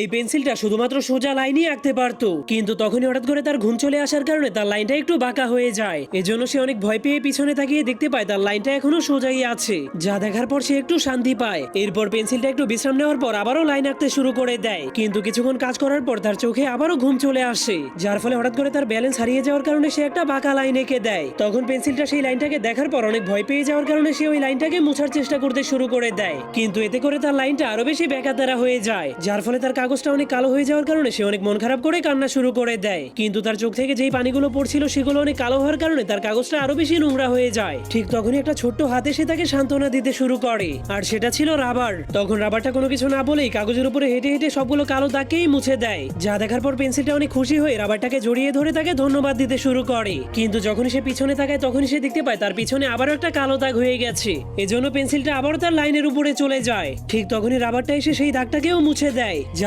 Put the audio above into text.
এই পেন্সিলটা শুধুমাত্র সোজা লাইনই আঁকতে পারতো। কিন্তু তখনই হঠাৎ করে তার ঘুম চলে আসার কারণে তার লাইনটা একটু বাঁকা হয়ে যায়। এজন্য সে অনেক ভয় পেয়ে পিছনে তাকিয়ে দেখতে পায় তার লাইনটা এখনও সোজাই আছে। যা দেখার পর সে একটু শান্তি পায়। এরপর পেন্সিলটা একটু বিশ্রাম নেওয়ার পর আবারও লাইন আঁকতে শুরু করে দেয়। কিন্তু কিছুক্ষণ কাজ করার পর তার চোখে আবারও ঘুম চলে আসে। যার ফলে হঠাৎ করে তার ব্যালেন্স হারিয়ে যাওয়ার কারণে সে একটা বাঁকা লাইন এঁকে দেয়। তখন পেন্সিলটা সেই লাইনটাকে দেখার পর অনেক ভয় পেয়ে যাওয়ার কারণে সে ওই লাইনটাকে মুছার চেষ্টা করতে শুরু করে দেয়। কিন্তু এতে করে তার লাইনটা আরও বেশি বেকাতারা হয়ে যায়। যার ফলে তার কাগজটা অনেক কালো হয়ে যাওয়ার কারণে সে অনেক মন খারাপ করে কান্না শুরু করে দেয়। কিন্তু তার চোখ থেকে যেই পানিগুলো পড়ছিল, সেগুলো অনেক কালো হওয়ার কারণে তার কাগজটা আরও বেশি নোংরা হয়ে যায়। ঠিক তখনই একটা ছোট্ট হাতে সে তাকে সান্ত্বনা দিতে শুরু করে। আর সেটা ছিল রাবার। তখন রাবারটা কোনো কিছু না বলেই কাগজের উপরে হেঁটে হেঁটে সবগুলো কালো দাগকেই মুছে দেয়। যা দেখার পর পেন্সিলটা অনেক খুশি হয়ে রাবারটাকে জড়িয়ে ধরে তাকে ধন্যবাদ দিতে শুরু করে। কিন্তু যখনই সে পিছনে তাকায়, তখনই সে দেখতে পায় তার পিছনে আবারও একটা কালো দাগ হয়ে গেছে। এজন্য পেন্সিলটা আবারও তার লাইনের উপরে চলে যায়। ঠিক তখনই রাবারটা এসে সেই দাগটাকেও মুছে দেয়, যার